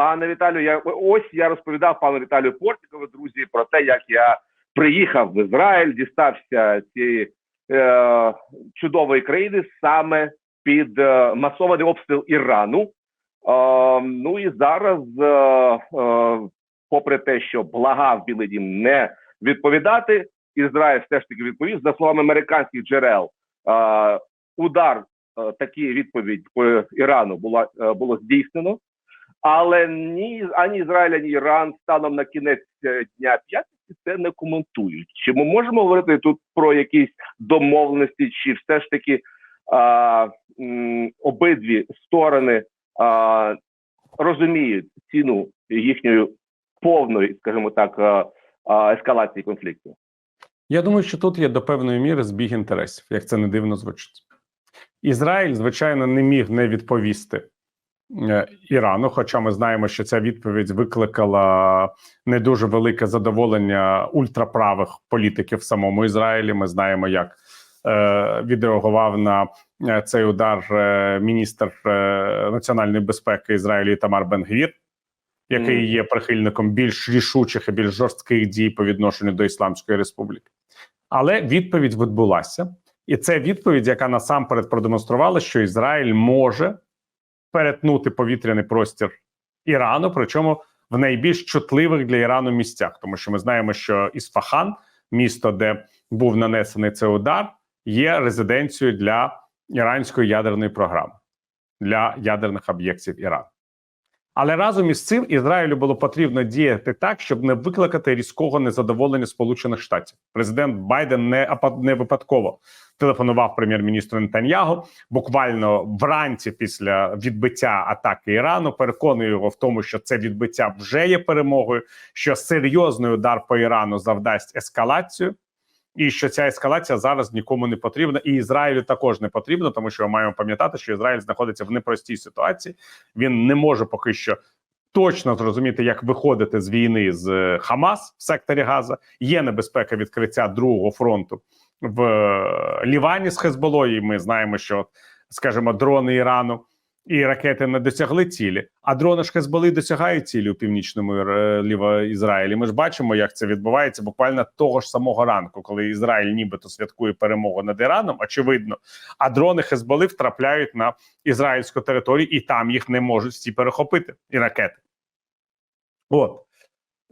Пане Віталію, я ось я розповідав пану Віталію Портнікову, друзі, про те, як я приїхав в Ізраїль, дістався цієї е, чудової країни саме під е, масований обстріл Ірану. Е, ну і зараз, е, е, попри те, що благав Білий Дім не відповідати, Ізраїль все ж таки відповів за словами американських джерел. Е, удар е, такі відповідь по Ірану була е, було здійснено. Але ні ані Ізраїль, ані Іран станом на кінець е, дня п'ятниці це не коментують. Чи ми можемо говорити тут про якісь домовленості, чи все ж таки а, м, обидві сторони а, розуміють ціну їхньої повної, скажімо так, а, а, ескалації конфлікту? Я думаю, що тут є до певної міри збіг інтересів, як це не дивно звучить. Ізраїль, звичайно, не міг не відповісти Ірану, хоча ми знаємо, що ця відповідь викликала не дуже велике задоволення ультраправих політиків в самому Ізраїлі. Ми знаємо, як е, відреагував на е, цей удар е, міністр е, національної безпеки Ізраїлю Тамар Бенгвір, який є прихильником більш рішучих і більш жорстких дій по відношенню до Ісламської Республіки. Але відповідь відбулася, і це відповідь, яка насамперед продемонструвала, що Ізраїль може перетнути повітряний простір Ірану, причому в найбільш чутливих для Ірану місцях, тому що ми знаємо, що Ісфахан, місто, де був нанесений цей удар, є резиденцією для іранської ядерної програми для ядерних об'єктів Ірану. Але разом із цим Ізраїлю було потрібно діяти так, щоб не викликати різкого незадоволення Сполучених Штатів. Президент Байден не не випадково телефонував прем'єр-міністру Нетаньягу буквально вранці після відбиття атаки Ірану. Переконує його в тому, що це відбиття вже є перемогою, що серйозний удар по Ірану завдасть ескалацію. І що ця ескалація зараз нікому не потрібна, і Ізраїлю також не потрібно, тому що ми маємо пам'ятати, що Ізраїль знаходиться в непростій ситуації. Він не може поки що точно зрозуміти, як виходити з війни з е, Хамас в секторі Газа. Є небезпека відкриття другого фронту в е, Лівані з Хезболою. Ми знаємо, що, скажімо, дрони Ірану і ракети не досягли цілі, а дрони ж Хезболи досягають цілі у північному е, Ізраїлі. Ми ж бачимо, як це відбувається буквально того ж самого ранку, коли Ізраїль нібито святкує перемогу над Іраном, очевидно, а дрони Хезболи втрапляють на ізраїльську територію, і там їх не можуть всі перехопити, і ракети. От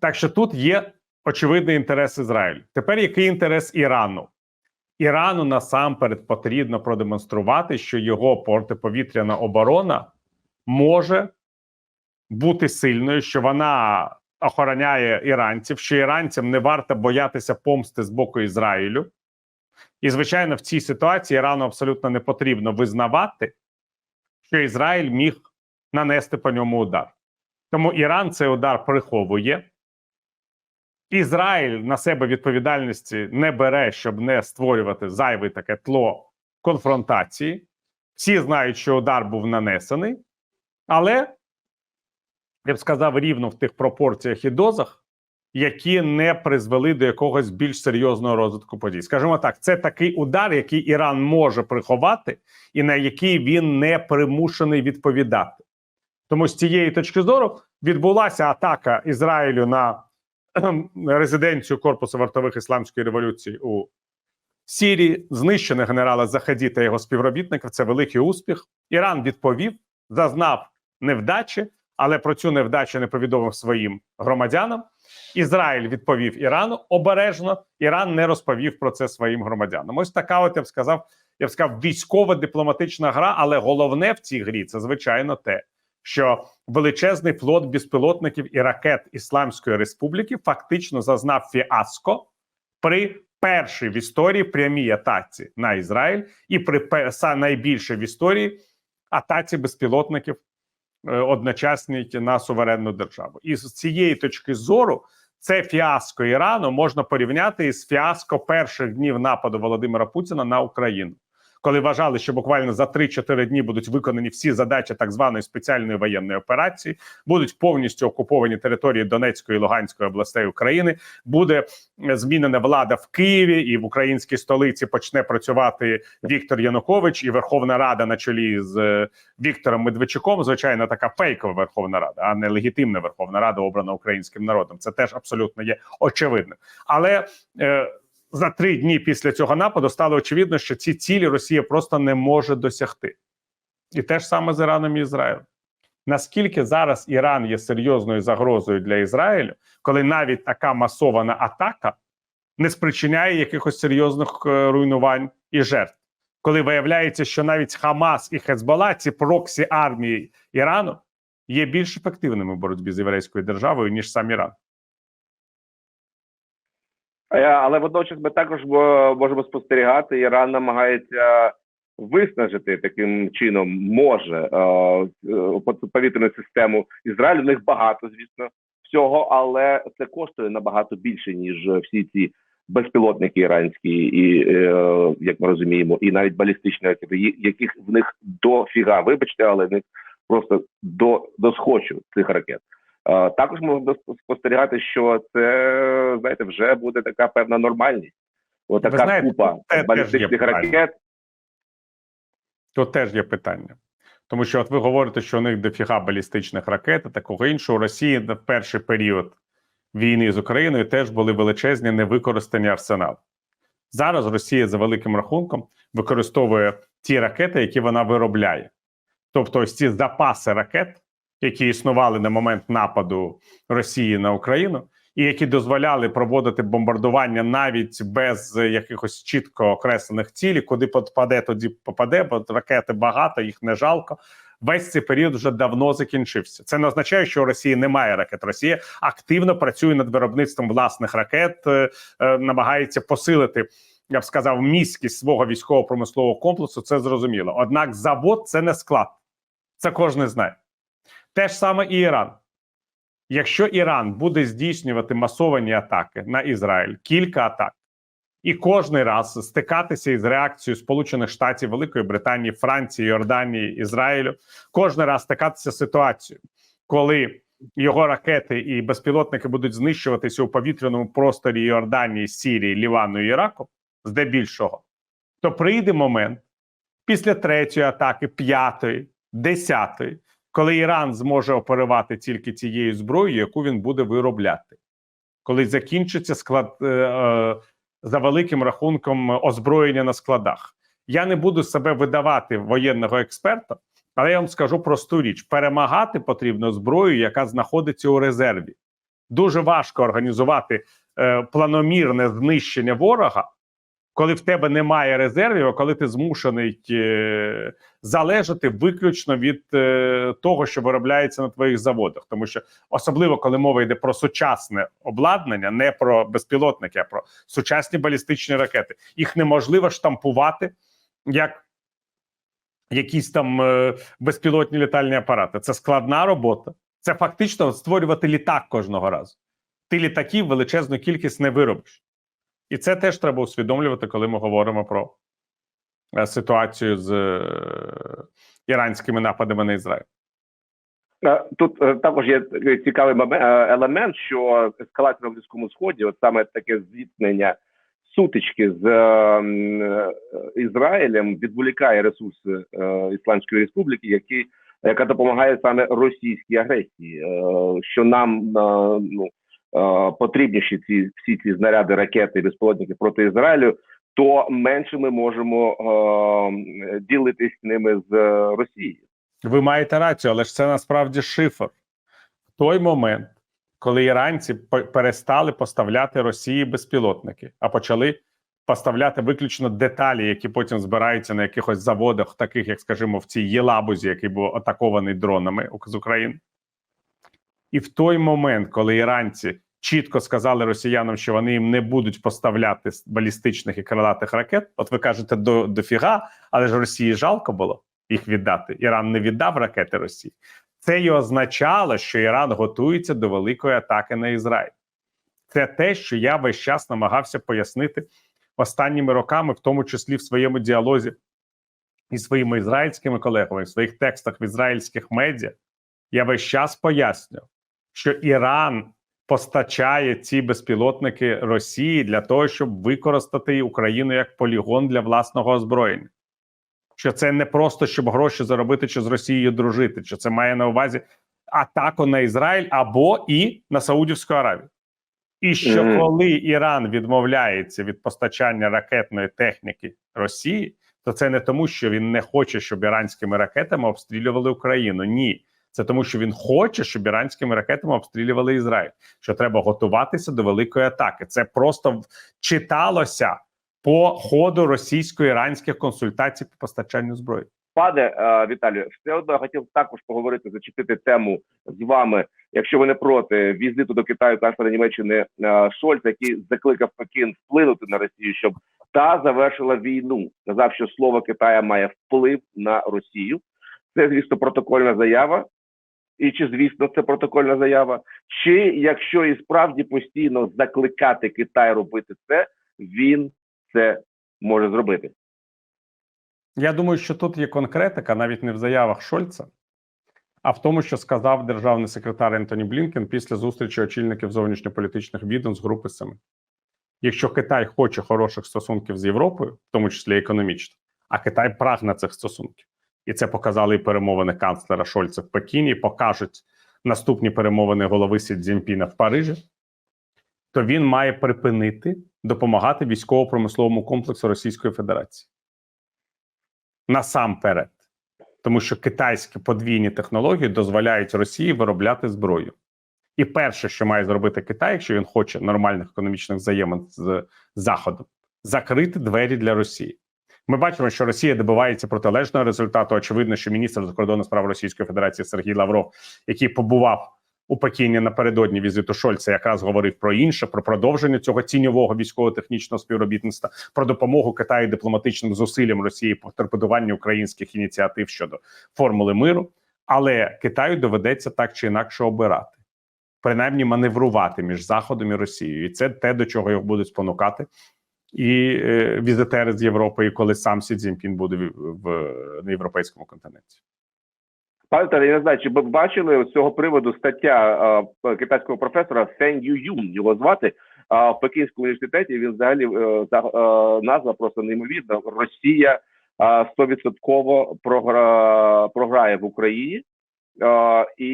так що тут є очевидний інтерес Ізраїлю. Тепер який інтерес Ірану? Ірану насамперед потрібно продемонструвати, що його протиповітряна оборона може бути сильною, що вона охороняє іранців, що іранцям не варто боятися помсти з боку Ізраїлю. І, звичайно, в цій ситуації Ірану абсолютно не потрібно визнавати, що Ізраїль міг нанести по ньому удар. Тому Іран цей удар приховує. Ізраїль на себе відповідальності не бере, щоб не створювати зайве таке тло конфронтації. Всі знають, що удар був нанесений, але я б сказав, рівно в тих пропорціях і дозах, які не призвели до якогось більш серйозного розвитку подій. Скажімо так, це такий удар, який Іран може приховати, і на який він не примушений відповідати. Тому з цієї точки зору відбулася атака Ізраїлю на резиденцію Корпусу вартових ісламської революції у Сірії. Знищено генерала Захаді та його співробітників. Це великий успіх. Іран відповів, зазнав невдачі, але про цю невдачу не повідомив своїм громадянам. Ізраїль відповів Ірану обережно. Іран не розповів про це своїм громадянам. Ось така, от я б сказав, я б сказав, військово-дипломатична гра, але головне в цій грі це звичайно те, що величезний флот безпілотників і ракет Ісламської Республіки фактично зазнав фіаско при першій в історії прямій атаці на Ізраїль, і при найбільшій в історії атаці безпілотників е, одночасній на суверенну державу. І з цієї точки зору це фіаско Ірану можна порівняти із фіаско перших днів нападу Володимира Путіна на Україну. Коли вважали, що буквально за 3-4 дні будуть виконані всі задачі так званої спеціальної воєнної операції, будуть повністю окуповані території Донецької і Луганської областей України. Буде е, змінена влада в Києві і в українській столиці почне працювати Віктор Янукович і Верховна Рада на чолі з е, Віктором Медведчуком. Звичайно, така фейкова Верховна Рада, а не легітимна Верховна Рада, обрана українським народом. Це теж абсолютно є очевидним. Але е, за три дні після цього нападу стало очевидно, що ці цілі Росія просто не може досягти, і те ж саме з Іраном і Ізраїлем. Наскільки зараз Іран є серйозною загрозою для Ізраїлю, коли навіть така масована атака не спричиняє якихось серйозних е, руйнувань і жертв, коли виявляється, що навіть Хамас і Хезбола, ці проксі армії Ірану, є більш ефективними в боротьбі з єврейською державою ніж сам Іран. Е, Але водночас ми також можемо спостерігати, Іран намагається виснажити таким чином, може е, е, повітряну систему Ізраїлю. В них багато, звісно, всього, але це коштує набагато більше, ніж всі ці безпілотники іранські, і як ми розуміємо, і навіть балістичні ракети, яких в них дофіга, вибачте, але в них просто до, до схочу цих ракет. Е, Також можна спостерігати, що це знаєте, вже буде така певна нормальність. Ви знаєте, купа балістичних ракет. Тут теж є питання. Тому що от ви говорите, що у них дофіга балістичних ракет, і такого іншого. У Росії в перший період війни з Україною теж були величезні невикористані арсенали. Зараз Росія за великим рахунком використовує ті ракети, які вона виробляє. Тобто, ось ці запаси ракет, які існували на момент нападу Росії на Україну, і які дозволяли проводити бомбардування навіть без якихось чітко окреслених цілей, куди попаде, тоді попаде, бо ракети багато, їх не жалко. Весь цей період вже давно закінчився. Це не означає, що у Росії немає ракет. Росія активно працює над виробництвом власних ракет, е, е, намагається посилити. Я б сказав, міськість свого військово-промислового комплексу. Це зрозуміло. Однак, завод це не склад. Це кожен знає. Те ж саме і Іран. Якщо Іран буде здійснювати масовані атаки на Ізраїль, кілька атак, і кожний раз стикатися із реакцією Сполучених Штатів, Великої Британії, Франції, Йорданії, Ізраїлю, кожний раз стикатися з ситуацією, коли його ракети і безпілотники будуть знищуватися у повітряному просторі Йорданії, Сірії, Лівану і Іраку, здебільшого, то прийде момент після третьої атаки, п'ятої, десятої, коли Іран зможе оперувати тільки цією зброєю, яку він буде виробляти, коли закінчиться склад е, е, за великим рахунком озброєння на складах. Я не буду себе видавати воєнного експерта, але я вам скажу просту річ: перемагати потрібно зброю, яка знаходиться у резерві. Дуже важко організувати е, планомірне знищення ворога, коли в тебе немає резервів, а коли ти змушений е, залежати виключно від е, того, що виробляється на твоїх заводах, тому що особливо коли мова йде про сучасне обладнання, не про безпілотники, а про сучасні балістичні ракети, їх неможливо штампувати як якісь там е, безпілотні літальні апарати. Це складна робота. Це фактично створювати літак кожного разу. Ти літаків величезну кількість не виробиш. І це теж треба усвідомлювати, коли ми говоримо про е, ситуацію з е, іранськими нападами на Ізраїль. Е, Тут також є цікавий елемент, що ескалація на Близькому Сході, от саме таке зіткнення сутички з Ізраїлем відволікає ресурси Ісламської Республіки, які, яка допомагає саме російській агресії, що нам ну, потрібніші ці всі ці знаряди, ракети і безпілотники проти Ізраїлю, то менше ми можемо е, ділитись ними з е, Росією. Ви маєте рацію, але ж це насправді шифр. В той момент, коли іранці перестали поставляти Росії безпілотники, а почали поставляти виключно деталі, які потім збираються на якихось заводах, таких як, скажімо, в цій Єлабузі, який був атакований дронами з України. І в той момент, коли іранці чітко сказали росіянам, що вони їм не будуть поставляти балістичних і крилатих ракет, от ви кажете, до, дофіга, але ж Росії жалко було їх віддати. Іран не віддав ракети Росії. Це й означало, що Іран готується до великої атаки на Ізраїль. Це те, що я весь час намагався пояснити останніми роками, в тому числі в своєму діалозі і своїми ізраїльськими колегами, в своїх текстах в ізраїльських медіа, я весь час пояснюю, що Іран постачає ці безпілотники Росії для того, щоб використати Україну як полігон для власного озброєння. Що це не просто щоб гроші заробити чи з Росією дружити, що це має на увазі атаку на Ізраїль або і на Саудівську Аравію. І що Мгм. коли Іран відмовляється від постачання ракетної техніки Росії, то це не тому, що він не хоче, щоб іранськими ракетами обстрілювали Україну. Ні, це тому, що він хоче, щоб іранськими ракетами обстрілювали Ізраїль. Що треба готуватися до великої атаки. Це просто читалося по ходу російсько-іранських консультацій по постачанню зброї. Пане е, Віталію, все одно я хотів також поговорити, зачепити тему з вами, якщо ви не проти візиту до Китаю канцлера Німеччини е, Шольца, який закликав Пекін вплинути на Росію, щоб та завершила війну. Сказав, що слово Китая має вплив на Росію. Це, звісно, протокольна заява. І чи звісно це протокольна заява? Чи якщо і справді постійно закликати Китай робити це, він це може зробити? Я думаю, що тут є конкретика навіть не в заявах Шольца, а в тому, що сказав державний секретар Ентоні Блінкен після зустрічі очільників зовнішньополітичних відомств Групи Семи. Якщо Китай хоче хороших стосунків з Європою, в тому числі економічно, а Китай прагне цих стосунків, і це показали і перемовини канцлера Шольца в Пекіні, покажуть наступні перемовини голови Сі Цзіньпіна в Парижі, то він має припинити допомагати військово-промисловому комплексу Російської Федерації насамперед, тому що китайські подвійні технології дозволяють Росії виробляти зброю. І перше, що має зробити Китай, якщо він хоче нормальних економічних взаємин з Заходом, закрити двері для Росії. Ми бачимо, що Росія добивається протилежного результату. Очевидно, що міністр закордонних справ Російської Федерації Сергій Лавров, який побував у Пекіні напередодні візиту Шольца, якраз говорив про інше, про продовження цього тіньового військово-технічного співробітництва, про допомогу Китаю дипломатичним зусиллям Росії по торпедуванню українських ініціатив щодо формули миру. Але Китаю доведеться так чи інакше обирати, принаймні маневрувати між Заходом і Росією, і це те, до чого його будуть спонукати. І е, візитери з Європи, і коли сам Сі Цзіньпін буде в, на європейському континенті. Пане Таре, я не знаю, чи ви бачили з цього приводу стаття е, китайського професора Сен Ю Юн, його звати е, в Пекінському університеті. Він взагалі е, за, е, назва просто неймовірна. Росія стовідсотково програ, програє в Україні. І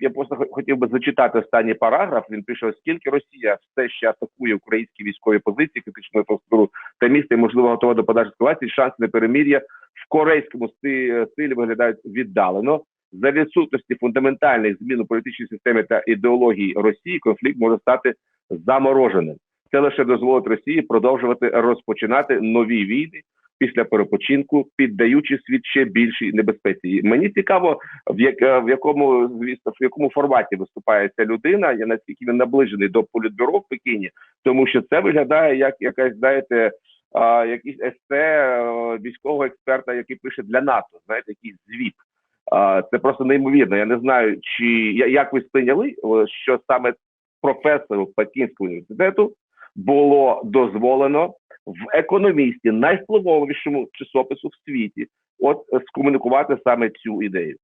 я просто хотів би зачитати останній параграф. Він пише: оскільки Росія все ще атакує українські військові позиції, критичну інфраструктуру та місто, і можливо готова до подальшої ескалації, шанси на перемір'я в корейському стилі виглядають віддалено. За відсутності фундаментальних змін у політичній системі та ідеології Росії конфлікт може стати замороженим. Це лише дозволить Росії продовжувати розпочинати нові війни після перепочинку, піддаючи світ ще більшій небезпеці. Мені цікаво, в як в якому звісно, в якому форматі виступає ця людина, я наскільки він наближений до політбюро в Пекіні, тому що це виглядає як якась, знаєте, а, якийсь есе е, військового експерта, який пише для НАТО, знаєте, якийсь звіт. А, Це просто неймовірно. Я не знаю, чи як ви сприйняли, що саме професору Пекінського університету було дозволено в економісті найвпливовішому часопису в світі, от е, скомунікувати саме цю ідею.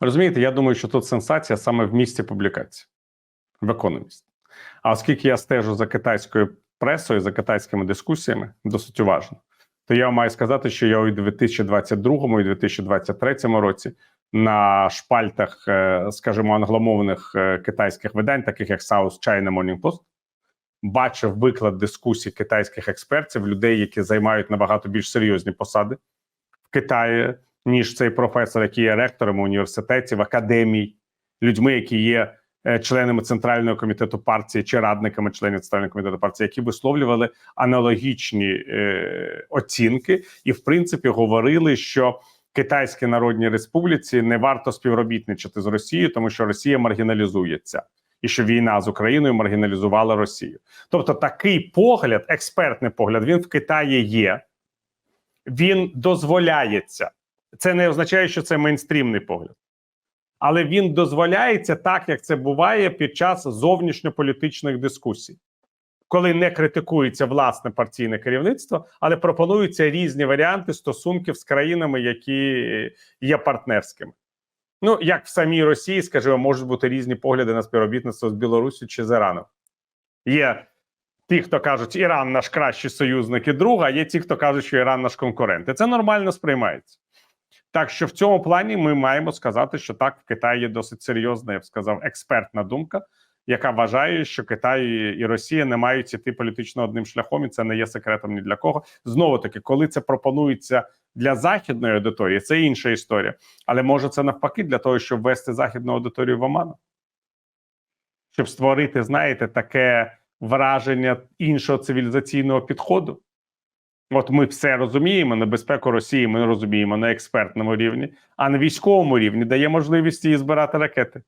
Розумієте, я думаю, що тут сенсація саме в місці публікації в Economist. А оскільки я стежу за китайською пресою, за китайськими дискусіями досить уважно, то я маю сказати, що я у 2022 і 2023 році на шпальтах, е, скажімо, англомовних е, китайських видань, таких як South China Morning Post, бачив виклад дискусій китайських експертів, людей, які займають набагато більш серйозні посади в Китаї, ніж цей професор, який є ректором університетів, академій, людьми, які є е, членами центрального комітету партії чи радниками членів центрального комітету партії, які висловлювали аналогічні е, оцінки, і в принципі говорили, що Китайській Народній Республіці не варто співробітничати з Росією, тому що Росія маргіналізується. І що війна з Україною маргіналізувала Росію. Тобто, такий погляд, експертний погляд, він в Китаї є, він дозволяється. Це не означає, що це мейнстрімний погляд, але він дозволяється так, як це буває під час зовнішньополітичних дискусій. коли не критикується власне партійне керівництво, але пропонуються різні варіанти стосунків з країнами, які є партнерськими. Ну як в самій Росії, скажімо, можуть бути різні погляди на співробітництво з Білорусі чи з Іраном. Є ті, хто кажуть, Іран наш кращий союзник і друг, а є ті, хто кажуть, що Іран наш конкурент. І це нормально сприймається. Так що в цьому плані ми маємо сказати, що так в Китаї є досить серйозна, я б сказав, експертна думка, яка вважає, що Китай і Росія не мають іти політично одним шляхом, і це не є секретом ні для кого. Знову таки, коли це пропонується для західної аудиторії, це інша історія. Але може це навпаки для того, щоб ввести західну аудиторію в оману, щоб створити, знаєте, таке враження іншого цивілізаційного підходу. От ми все розуміємо, небезпеку Росії ми розуміємо на експертному рівні, а на військовому рівні дає можливість її збирати ракети.